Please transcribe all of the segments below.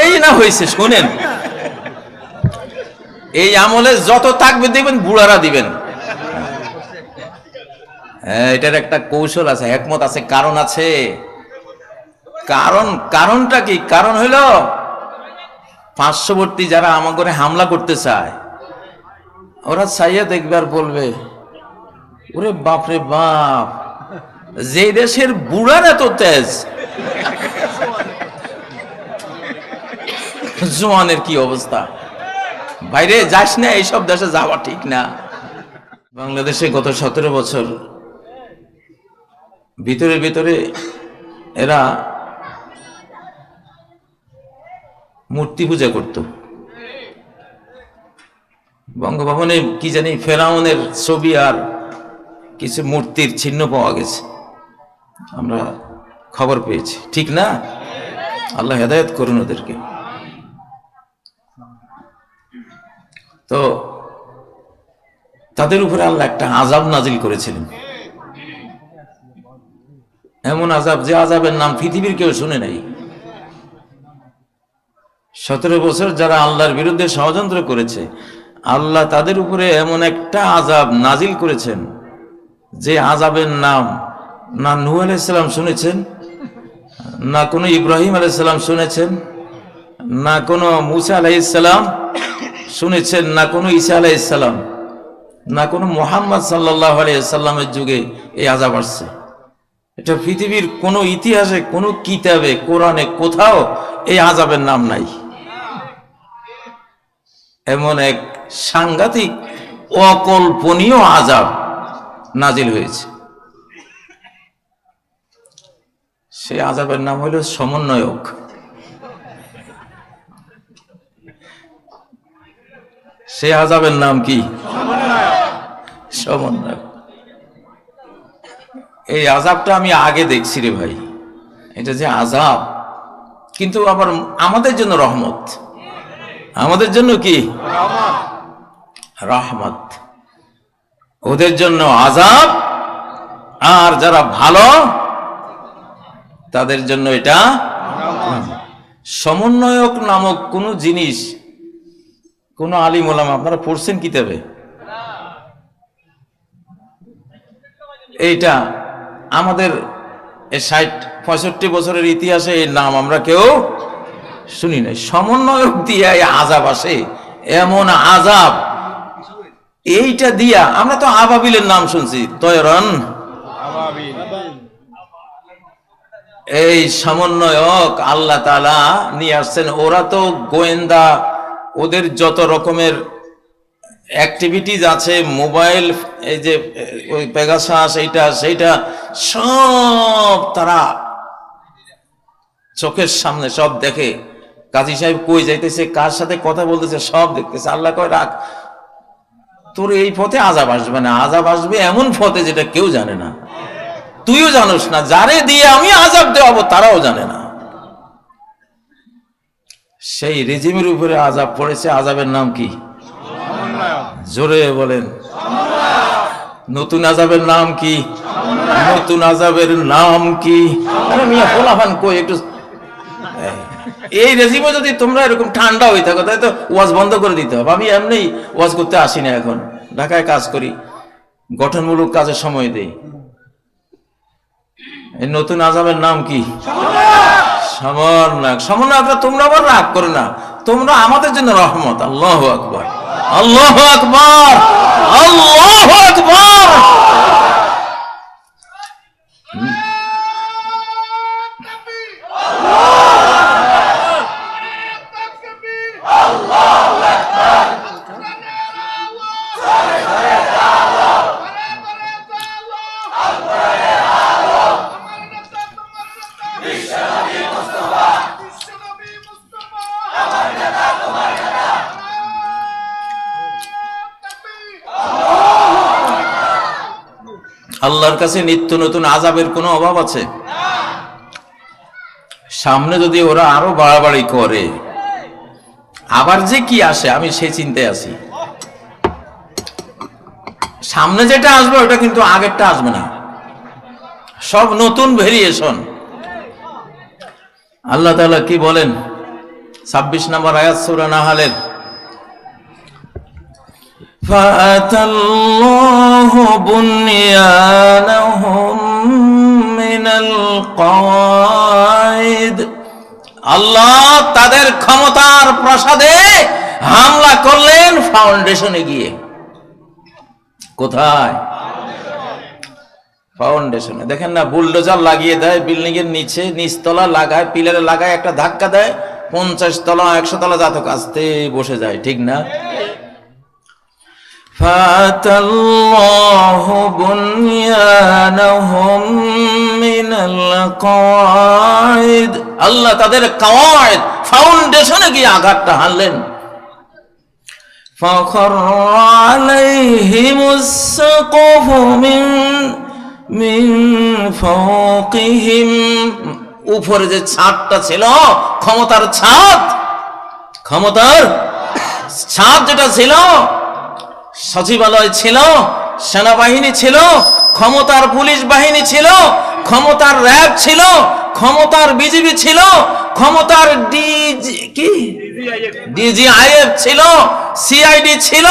এই না হয়েছে শোনেন। এই আমলে যত থাকবে দেখবেন, বুড়ারা দিবেন। হ্যাঁ এটার একটা কৌশল আছে, একমত আছে, কারণ আছে। কারণ, কারণটা কি? কারণ হইল, পার্শ্ববর্তী যারা আমার করে হামলা করতে চায়, ওরা চাইয়া দেখবে আর বলবে, ওরে বাপরে বাপ, যে দেশের বুড়ার এত তেজ জোয়ানের কি অবস্থা? বাইরে যাস না, এইসব দেশে যাওয়া ঠিক না। বাংলাদেশে গত সতেরো বছর ভিতরে ভিতরে এরা মূর্তি পূজা করত। বঙ্গভবনে কি জানি ফেরাউনের ছবি আর কিছু মূর্তির চিহ্ন পাওয়া গেছে। আমরা খবর পেয়েছি। ঠিক না? আল্লাহ হেদায়ত করুন ওদেরকে। তো তাদের উপরে আল্লাহ একটা আজাব নাজিল করেছিলেন। এমন আজাব যে আজাবের নাম পৃথিবীর কেউ শুনে নাই। সতেরো বছর যারা আল্লাহর বিরুদ্ধে ষড়যন্ত্র করেছে, আল্লাহ তাদের উপরে এমন একটা আজাব নাজিল করেছেন, যে আজাবের নাম না নূহ ইসলাম শুনেছেন? না কোনো ইব্রাহিম আলাইসাল্লাম শুনেছেন, না কোনো মুসা আলাইসাল্লাম শুনেছেন, না কোনো ঈসা আলাইসাল্লাম না কোনো মোহাম্মদ সাল্লাহ আলাইসাল্লামের যুগে এই আজাব আসছে। এটা পৃথিবীর কোনো ইতিহাসে, কোনো কিতাবে, কোরআনে কোথাও এই আজাবের নাম নাই। এমন এক সাংঘাতিক, অকল্পনীয় আজাব নাজিল হয়েছে। সেই আজাবের নাম হলো সমন্বয়ক। সে আজাবের নাম কি? সমন্বয়ক। এই আজাবটা আমি আগে দেখছি রে ভাই। এটা যে আজাব কিন্তু আবার আমাদের জন্য রহমত। আমাদের জন্য কি? রহমত। ওদের জন্য আজাব আর যারা ভালো তাদের জন্য এটা সমন্বয়ক নামক কোনো জিনিস, কোন আলিম ওলাম, আপনারা পড়ছেন কিতাবে? এইটা আমাদের ষাট, পঁয়ষট্টি বছরের ইতিহাসে এই নাম আমরা কেউ শুনি নাই। সমন্বয়ক দিয়া আজাব আসে, এমন আজাব। এইটা দিয়া আমরা তো আবাবিলের নাম শুনছি। তয়রন এই সমন্বয়ক আল্লাহ তালা নিয়ে আসছেন। ওরা তো গোয়েন্দা, ওদের যত রকমের অ্যাক্টিভিটিজ আছে মোবাইল এই যে, ওই পেগাসাস এইটা, সেইটা, সব তারা চোখের সামনে সব দেখে। কাজী সাহেব কই যাইতেছে, কার সাথে কথা বলতেছে, সব দেখতেছে। আল্লাহ কয়, রাখ, তোর এই পথে আজাব আসবে না। আজাব আসবে এমন পথে যেটা কেউ জানে না। তুইও জানোস না, যারে দিয়ে আমি আজাব দেওয়াবো তারাও জানে না। সেই রেজিমের উপরে আজাব পড়েছে আজাবের নাম কি? জোরে বলেন। নতুন আজাবের নাম কি? নতুন আজাবের নাম কি? কই? একটু এই রেজিমে যদি তোমরা এরকম ঠান্ডা হয়ে থাকো তাই তো ওয়াজ বন্ধ করে দিতে হবে। আমি এমনি ওয়াজ করতে আসি না এখন। ঢাকায় কাজ করি। গঠনমূলক কাজের সময় দেই। এই নতুন আজামের নাম কি? সমন্বয়ক সমন্বয়করা তোমরা আবার রাগ করে না। তোমরা আমাদের জন্য রহমত। আল্লাহ আকবর। আল্লাহ আকবর! আল্লাহ আকবর! আল্লাহর কাছে নিত্য নতুন আজাবের কোনো অভাব আছে সামনে যদি ওরা আরো বাড়াবাড়ি করে আবার যে কি আসে আমি সেই চিন্তায় আছি সামনে যেটা আসবে ওটা কিন্তু আগেরটা আসবে না সব নতুন ভেরিয়েশন আল্লাহ তাআলা কি বলেন ছাব্বিশ নম্বর আয়াত সূরা নাহালের فأتى الله بنيانهم ফাউন্ডেশনে গিয়ে কোথায় ফাউন্ডেশনে দেখেন না বুলডোজার লাগিয়ে দেয় বিল্ডিং এর নিচে নিচতলা লাগায় পিলারে লাগায় একটা ধাক্কা দেয় পঞ্চাশ তলা একশো তলা জাতক আসতে বসে যায় ঠিক না فأتى الله بنيانهم من القواعد আল্লাহ তাদের কাওয়ায়েদ ফাউন্ডেশনে গিয়ে আঘাতটা হানলেন فخر عليهم السقف من من فوقهم উপরে যে ছাদটা ছিল ক্ষমতার ছাদ ক্ষমতার ছাদ যেটা ছিল সচিবালয় ছিল সেনাবাহিনী ছিল ক্ষমতার পুলিশ বাহিনী ছিল ক্ষমতার র্যাব ছিল ক্ষমতার বিজিবি ছিল ক্ষমতার ডিজি কি ডিজিআইএফ ছিল সিআইডি ছিল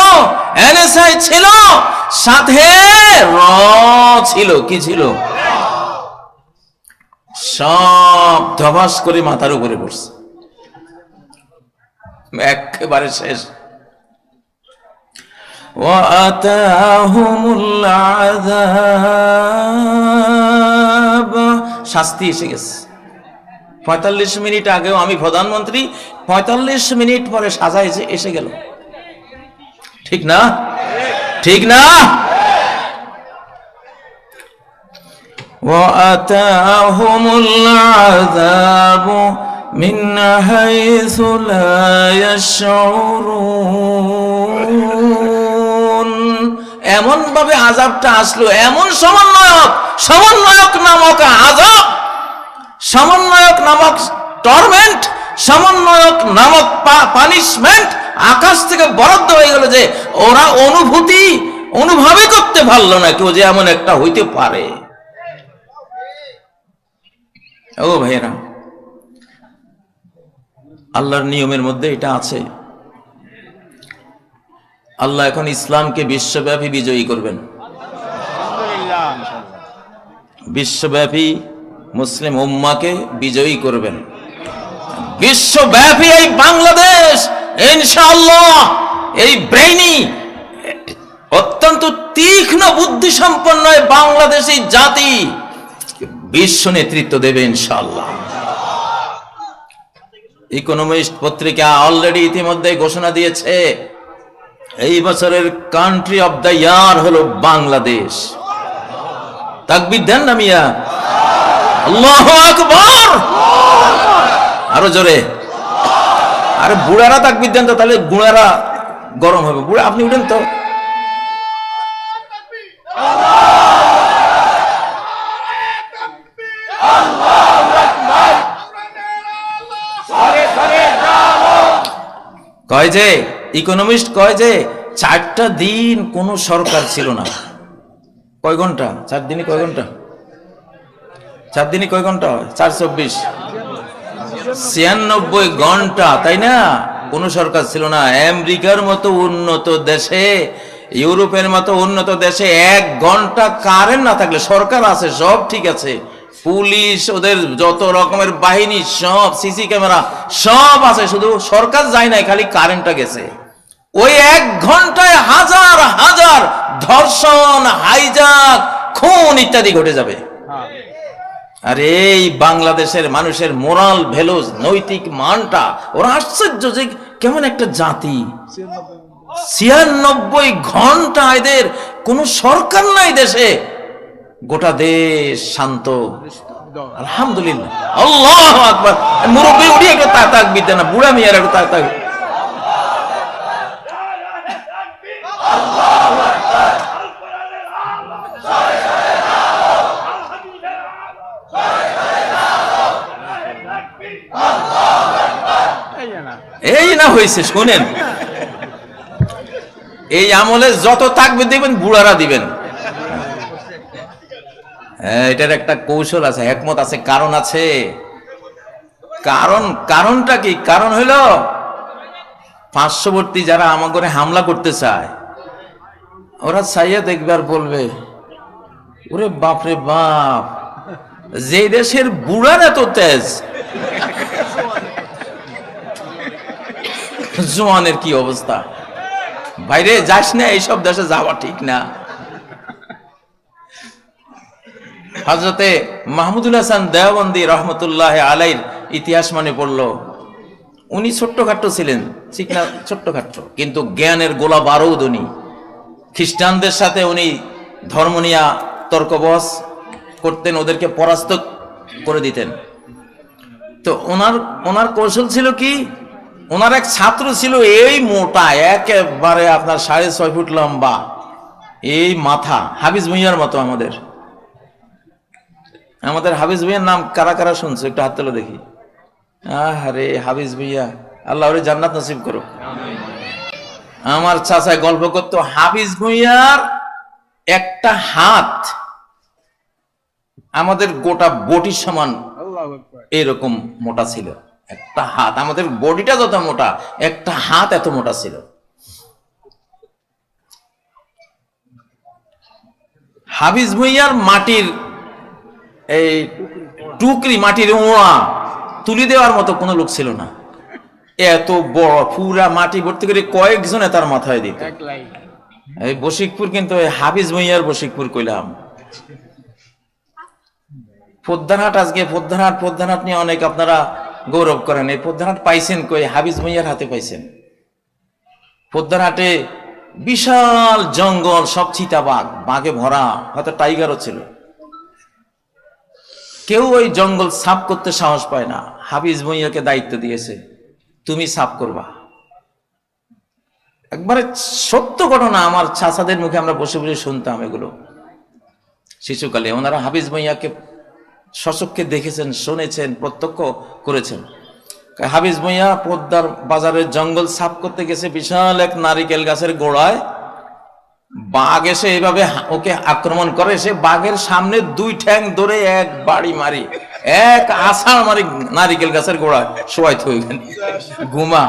এনএসআই ছিল সাথে র ছিল কি ছিল সব ধবাস করে মাথার উপরে পড়ছে একেবারে শেষ وآتاهم العذاب শাস্তি এসে গেছে পঁয়তাল্লিশ মিনিট আগেও আমি প্রধানমন্ত্রী পঁয়তাল্লিশ মিনিট পরে সাজা এসে এসে গেল ঠিক না ঠিক না وآتاهم العذاب من حيث لا يشعرون এমন ভাবে আজাবটা আসলো, এমন সমন্বয়ক সমন্বয়ক নামক আজাব সমন্বয়ক নামক টর্মেন্ট সমন্বয়ক নামক পানিশমেন্ট আকাশ থেকে বরাদ্দ হয়ে গেল যে ওরা অনুভূতি অনুভবই করতে পারল না কেউ যে এমন একটা হইতে পারে। ও ভাইয়েরা, আল্লাহর নিয়মের মধ্যে এটা আছে। আল্লাহ এখন ইসলামকে বিশ্বব্যাপী বিজয়ী করবেন। বিশ্বব্যাপী মুসলিম উম্মাকে বিজয়ী করবেন। বিশ্বব্যাপী এই বাংলাদেশ, ইনশাআল্লাহ, এই ব্রেইনি, অত্যন্ত তীক্ষ্ণ বুদ্ধি সম্পন্ন বাংলাদেশি জাতি বিশ্ব নেতৃত্ব দেবে ইনশাআল্লাহ। ইকোনমিস্ট পত্রিকা অলরেডি ইতিমধ্যে ঘোষণা দিয়েছে এই বছরের কান্ট্রি অফ দ্য ইয়ার হলো বাংলাদেশ। তাকবির দেন না মিয়া? আরও জোরে। আরে বুড়ারা তাকবির দেন তো, তাহলে বুড়ারা গরম হবে। বুড়া, আপনি উঠেন তো। কয় যে ইকোনমিস্ট কয় যে চারটা দিন কোন সরকার ছিল না। কয় ঘণ্টা? চার দিনে কয় ঘণ্টা? চার দিনে কয় ঘণ্টা? চার চব্বিশ। ছিয়ানব্বই ঘণ্টা, তাই না? কোন সরকার ছিল না। আমেরিকার মতো উন্নত দেশে, ইউরোপের মতো উন্নত দেশে এক ঘণ্টা কারেন্ট না থাকলে সরকার আছে, সব ঠিক আছে। পুলিশ, ওদের যত রকমের বাহিনী, সব সিসি ক্যামেরা, সব আছে। শুধু সরকার যায় নাই, খালি কারেন্টটা গেছে। ওই এক ঘন্টায় হাজার হাজার ধর্ষণ হাইজাক খুন ইত্যাদি ঘটে যাবে। আর এই বাংলাদেশের মানুষের মোরাল ভ্যালুজ নৈতিক মানটা ওরা আশ্চর্য যে কেমন একটা জাতি। ছিয়ানব্বই ঘণ্টা এদের কোন সরকার নাই দেশে। গোটা দেশ শান্ত। আলহামদুলিল্লাহ। আল্লাহ আকবার। মুরব্বী উঠি একটা তাক তাক বিদ্যা না বুড়া মিয়ার একটা তাক এই না হয়েছে শোনেন। এই আমলে যত থাকবে দিবেন, বুড়ারা দিবেন। হ্যাঁ এটার একটা কৌশল আছে, একমত আছে, কারণ আছে। কারণ, কারণটা কি? কারণ হইল, পার্শ্ববর্তী যারা আমার ঘরে হামলা করতে চায়, ওরা চাইয়া দেখবার বলবে, ওরে বাপরে বাপ, যে দেশের বুড়ার এত তেজ জোয়ানের কি অবস্থা? বাইরে যাস না, এইসব দেশে যাওয়া ঠিক না। হজরতে মাহমুদুল হাসান দেওবন্দি রহমতুল্লাহ আলাইর ইতিহাস মনে পড়ল। উনি ছোট্টখাট্ট ছিলেন, ঠিক না, ছোট্টখাট্ট, কিন্তু জ্ঞানের গোলা বারৌদ উনি খ্রিস্টানদের সাথে উনি ধর্ম নিয়া তর্কবস করতেন, ওদেরকে পরাস্ত করে দিতেন। তো ওনার ওনার কৌশল ছিল কি? ওনার এক ছাত্র ছিল এই মোটা একেবারে আপনার সাড়ে ছয় ফুট লম্বা। এই মাথা হাফিজ ভুইয়ার মতো আমাদের। আমাদের হাফিজ ভুইয়ার নাম কারা কারা শুনছে? একটু হাত তুলে দেখি। আরে হাফিজ ভুইয়া আল্লাহ ওরে জান্নাত নসিব করো আমার চাচায় গল্প করতো হাফিজ ভুইয়ার একটা হাত আমাদের গোটা বটির সমান এরকম মোটা ছিল। একটা হাত আমাদের বডিটা যত মোটা একটা হাত এত মোটা ছিল। হাফিজ ভুইয়ার মাটির এই টুকরি মাটির ওয়া তুলি দেওয়ার মতো কোনো লোক ছিল না। এত বড় পুরা মাটি ভর্তি করে কয়েকজনে তার মাথায় দিত। এই বশিকপুর কিন্তু হাফিজ ভুইয়ার বশিকপুর কইলাম। পদ্মারহাট আজকে পদ্মারহাট পদ্মারহাট নিয়ে অনেক আপনারা গৌরব করেন। এই পদ্মারহাট পাইছেন কই? হাফিজ ভুইয়ার হাতে পাইছেন। পদ্মারহাটে বিশাল জঙ্গল, সব চিতাবাঘ, বাঘে ভরা, হয়তো টাইগারও ছিল। কেউ ওই জঙ্গল সাফ করতে সাহস পায় না। হাফিজ ভুইয়াকে দায়িত্ব দিয়েছে, তুমি সাফ করবা। একবারে সত্য ঘটনা আমার চাচাদের মুখে আমরা বসে বসে শুনতাম এগুলো। শিশুকালে ওনারা হাফিজ ভুইয়াকে সচককে দেখেছেন, শুনেছেন, প্রত্যক্ষ করেছেন। হাফিজ ভুইয়া, পদ্মার বাজারের জঙ্গল সাফ করতে গেছে বিশাল এক নারিকেল গাছের গোড়ায়। বাঘ এসে এইভাবে ওকে আক্রমণ করে, সে বাঘের সামনে দুই ঠ্যাং ধরে এক বাড়ি মারি, এক আষাঢ় মারি নারিকেল গাছের গোড়ায়। সবাই থই ঘুমা।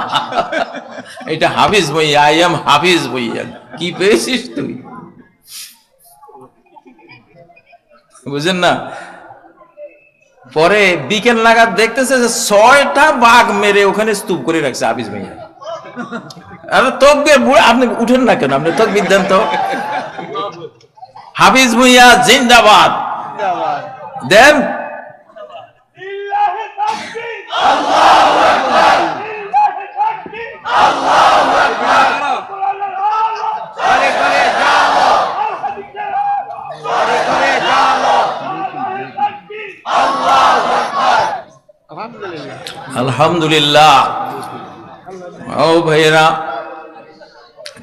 এটা হাফিজ ভইয়া, আই এম হাফিজ ভইয়া। কি পেয়েছিস তুই? বুঝেন না? পরে বিকেল নাগাদ দেখতেছে যে ছয়টা বাঘ মেরে ওখানে স্তূপ করে রাখছে হাফিজ ভাইয়া। আরে তকবির, বুড়া, আপনি উঠেন না কেন? আপনি তকবির দেন তো। হাফিজ ভুইয়া, জিন্দাবাদ। দেন। আল্লাহু আকবার। আল্লাহু আকবার করে করে যাও করে করে যাও আলহামদুলিল্লাহ। ও ভাইয়েরা,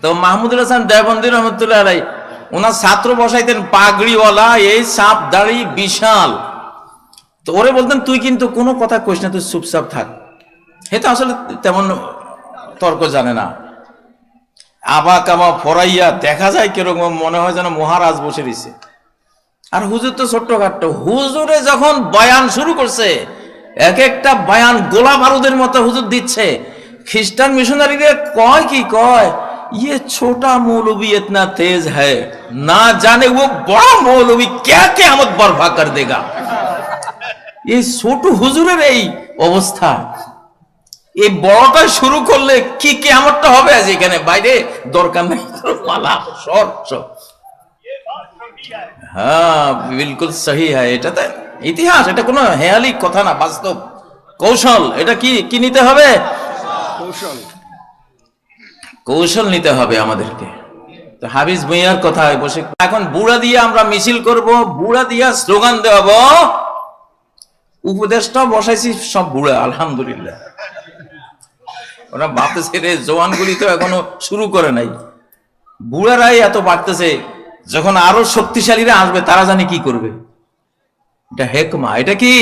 তো মাহমুদুল হাসান দেবন্দি রহমতুল্লাহ আলাই, ওনার ছাত্র বসাইতেন পাগড়িওয়ালা, এই সাপ দাড়ি বিশাল। তো ওরে বলতেন, তুই কিন্তু কোনো কথা কইস না, তুই চুপচাপ থাক। হে তো আসলে তেমন তর্ক জানে না। আবা কামা ফরাইয়া দেখা যায় কীরকম, মনে হয় যেন মহারাজ বসে দিছে আর হুজুর তো ছোট্ট খাট্ট হুজুরে যখন বয়ান শুরু করছে এক একটা বয়ান গোলা বারুদের মতো হুজুর দিচ্ছে খ্রিস্টান মিশনারিরে কয় কি কয় ये छोटा मौलवी इतना तेज है ना जाने वो बड़ा मौलवी क्या कियामत बर्फा कर देगा এই ছোট হুজুরের এই অবস্থা এই বড়টা শুরু করলে কি কেমনটা হবে আজ এখানে বাইরে দরকার নেই পালা সর সর হ্যাঁ বিলকুল সহি হ্যাঁ এটা তো ইতিহাস এটা কোনো হেয়ালি কথা না বাস্তব। কৌশল এটা কি কি নিতে হবে? কৌশল। কৌশল নিতে হবে আমাদেরকে। তো হাফিজ ভুইয়ার কথা বসে এখন বুড়া দিয়ে আমরা মিছিল করব বুড়া দিয়া স্লোগান দেওয়াব উপদেশটা বসাইছি সব বুড়া আলহামদুলিল্লাহ। ওরা ভাবতেছে রে জওয়ানগুলি তো এখনও শুরু করে নাই। বুড়ারাই এত বাড়তেছে যখন আরও শক্তিশালীরা আসবে তারা জানি কি করবে। এটা হেকমা এটা কি?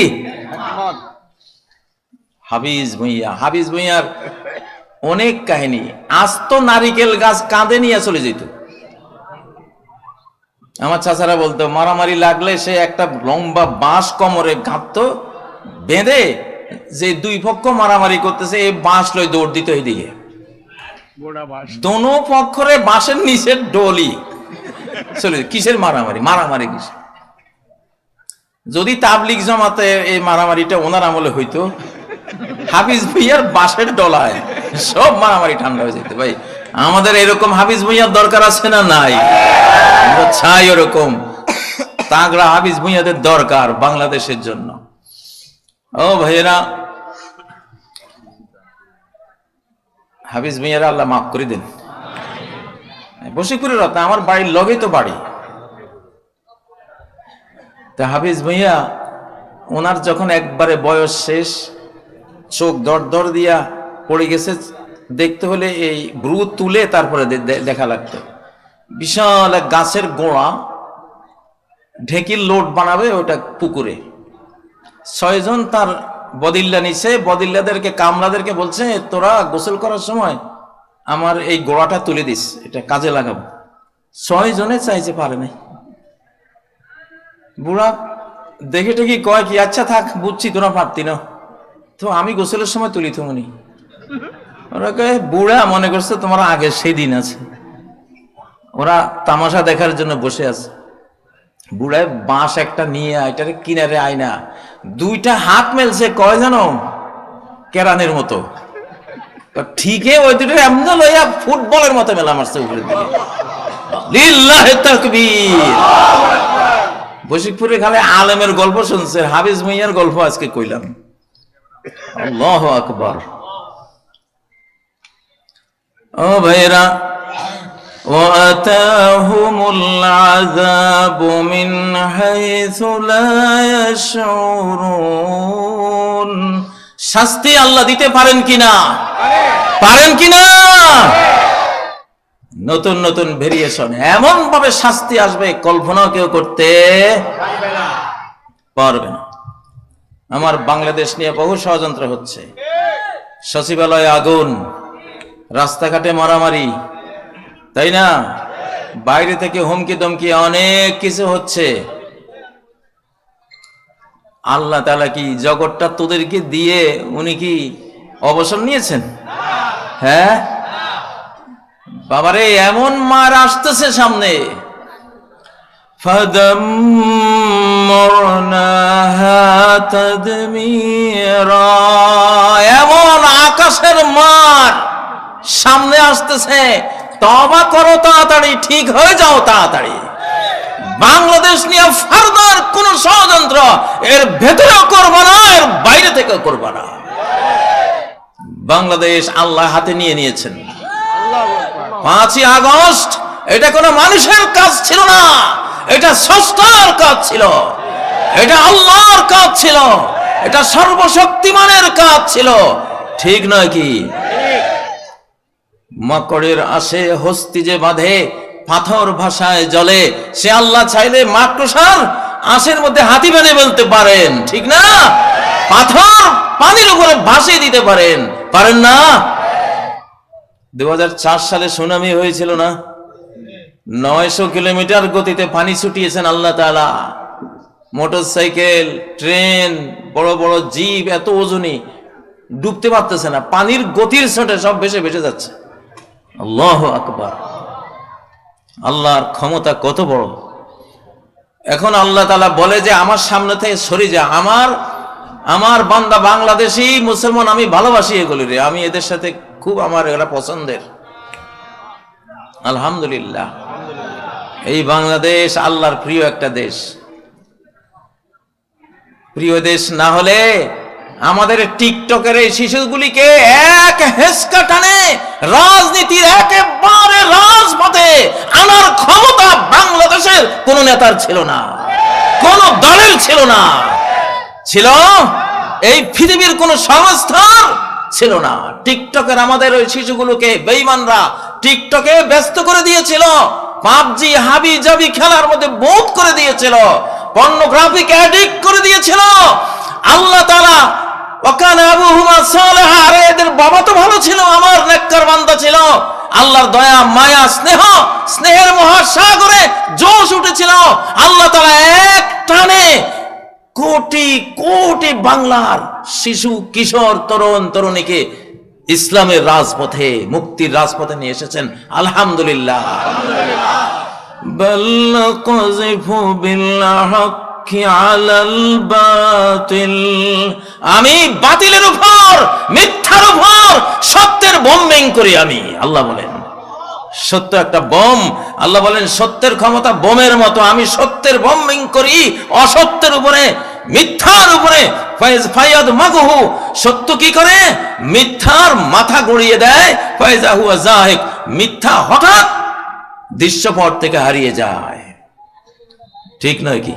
হাবিজ ভুইয়া হাবিজ ভুইয়ার অনেক কাহিনী। আস্ত নারিকেল গাছ কাঁধে নিয়ে চলে যেত। আমার চাচারা বলতো মারামারি লাগলে সে একটা লম্বা বাঁশ কমরে গাঁথতো বেঁধে যে দুই পক্ষ মারামারি করতেছে এই বাঁশ লই দৌড় দিতে গোড়া দোনো পক্ষরে বাঁশের নিচের ডলি। চলে কিসের মারামারি? মারামারি কিসের? যদি তাবলিক জমাতে এই মারামারিটা ওনার আমলে হইতো, হাফিজ ভুইয়ার বাঁশের ডলায় সব মারামারি ঠান্ডা হয়ে যেত। ভাই, আমাদের এরকম হাফিজ ভুইয়ার দরকার আছে না নাই? চাই ওরকম। তাগড়া হাফিজ ভুইয়াদের দরকার বাংলাদেশের জন্য। ও ভাইয়েরা, হাফিজ ভুইয়ারা আল্লাহ মাফ করে দিন। বসিপুরের রত্ন আমার বাড়ির লগেই তো বাড়ি। তা হাফিজ ভাইয়া, ওনার যখন একবারে বয়স শেষ, চোখ দর দর দিয়া পড়ে গেছে, দেখতে হলে এই ব্রু তুলে তারপরে দেখা লাগতো। বিশাল এক গাছের গোড়া, ঢেকির লোড বানাবে ওটা পুকুরে। ছয়জন তার বদিল্লা নিছে, বদিল্লাদেরকে কামলাদেরকে বলছে, তোরা গোসল করার সময় আমার এই গোড়াটা তুলে দিস, এটা কাজে লাগাবো। ছয় জনে চাইছে পারে নাই। বুড়া, দেখে টেকি কয় কি আচ্ছা থাক, বুঝছি, তোরা পারতি না। তো আমি গোসলের সময় তুলি তো মনি। ওরা কয়, বুড়া, মনে করছে তোমার আগে সেই দিন আছে। ওরা তামাশা দেখার জন্য বসে আছে। বুড়ায় বাঁশ একটা নিয়ে এটার কিনারে আয়না দুইটা হাত মেলছে, কয় জানো? কেরানের মতো। ঠিকই ওই দুটো এমন লইয়া ফুটবলের মতো মেলা মারছে উপরে দিকে লিল্লাহে তাকবীর বশিকপুরে খালি আলেমের গল্প শুনছে হাফিজ মাইয়ার গল্প আজকে কইলাম আল্লাহ আকবার ও ভাইরা وأتاهم العذاب من حيث لا يشعرون শাস্তি আল্লাহ দিতে পারেন কিনা? পারেন কিনা? নতুন নতুন ভেরিয়েশন এমন ভাবে শাস্তি আসবে কল্পনা কেউ করতে পারবে না। আমার বাংলাদেশ নিয়ে বহু ষড়যন্ত্র হচ্ছে। সচিবালয়ে আগুন, রাস্তাঘাটে মারামারি, তাই না? বাইরে থেকে হুমকি দমকি অনেক কিছু হচ্ছে। আল্লাহ তালা কি জগৎটা তোদেরকে দিয়ে উনি কি অবসর নিয়েছেন? হ্যাঁ? বাবারে, এমন মার আসতেছে সামনে। এমন আকাশের মার সামনে আসতেছে। তবা করো তাড়াতাড়ি, ঠিক হয়ে যাও তাড়াতাড়ি। বাংলাদেশ নিয়ে ফার্দার কোন ষড়যন্ত্র এর ভেতরেও করব না এর বাইরে থেকেও করব না। বাংলাদেশ আল্লাহ হাতে নিয়ে নিয়েছেন। পাঁচই আগস্ট এটা কোনো মানুষের কাজ ছিল না এটা স্রষ্টার কাজ ছিল এটা আল্লাহর কাজ ছিল এটা সর্বশক্তিমানের কাজ ছিল। ঠিক নয় কি? মাকড়ের আসে হস্তি যে বাঁধে পাথর ভাষায় জলে, সে আল্লাহ চাইলে মাকড়সার আশের মধ্যে হাতি বেঁধে বলতে পারেন, ঠিক না? পাথর পানির উপরে ভাসিয়ে দিতে পারেন পারেন না? দু হাজার চার সালে সুনামি হয়েছিল না? নয়শো কিলোমিটার গতিতে পানি ছুটিয়েছেন আল্লাহ তাআলা। মোটর সাইকেল ট্রেন, বড় বড় জিপ এত ওজনই ডুবতে পারতেছে না। পানির গতির ছোটে সব ভেসে ভেসে যাচ্ছে। আল্লাহ আকবার। আল্লাহর ক্ষমতা কত বড়? এখন আল্লাহ তালা বলে যে, আমার সামনে থেকে সরে যা। আমার আমার বান্দা বাংলাদেশি, মুসলমান, আমি ভালোবাসি এগুলি রে। আমি এদের সাথে খুব আমার এরা পছন্দের। আলহামদুলিল্লাহ। এই বাংলাদেশ আল্লাহর প্রিয় একটা দেশ। প্রিয় দেশ না হলে আমাদের টিকটকের এই শিশুগুলিকে এক হেসকা টানে, রাজনীতির একেবারে রাজপথে আনার ক্ষমতা বাংলাদেশের কোন নেতার ছিল না, কোন দলের ছিল না, ছিল এই পৃথিবীর কোন সংস্থার ছিল না। টিকটকের আমাদের ওই শিশুগুলোকে বেইমানরা টিকটকে ব্যস্ত করে দিয়েছিল, পাবজি, হাবি জাবি খেলার মধ্যে বোধ করে দিয়েছিল, পর্নোগ্রাফিক অ্যাডিক্ট করে দিয়েছিল। আল্লাহ সালেহা বাবা তো ভালো ছিল আমার ছিল। দয়া মায়া স্নেহ স্নেহের মহাসাগরে জোশ উঠেছিল। আল্লাহ কোটি কোটি বাংলার শিশু কিশোর তরুণ তরুণীকে ইসলামের রাজপথে মুক্তির রাজপথে নিয়ে এসেছেন। আলহামদুলিল্লাহ। আমি বাতিলের উপর, মিথ্যার উপর, সত্যের বোম্বিং করি আমি, আল্লাহ বলেন। সত্য একটা বোম, আল্লাহ বলেন, সত্যের ক্ষমতা বোমের মতো, আমি সত্যের বোম্বিং করি, অসত্যের উপরে, মিথ্যার উপরে। ফাইজ ফায়াদ মাগহু, সত্য কি করে? মিথ্যার মাথা গড়িয়ে দেয়, ফাইজা হুয়া জাহিক, মিথ্যা হঠাৎ দৃশ্যপট থেকে হারিয়ে যায়। ঠিক নয় কি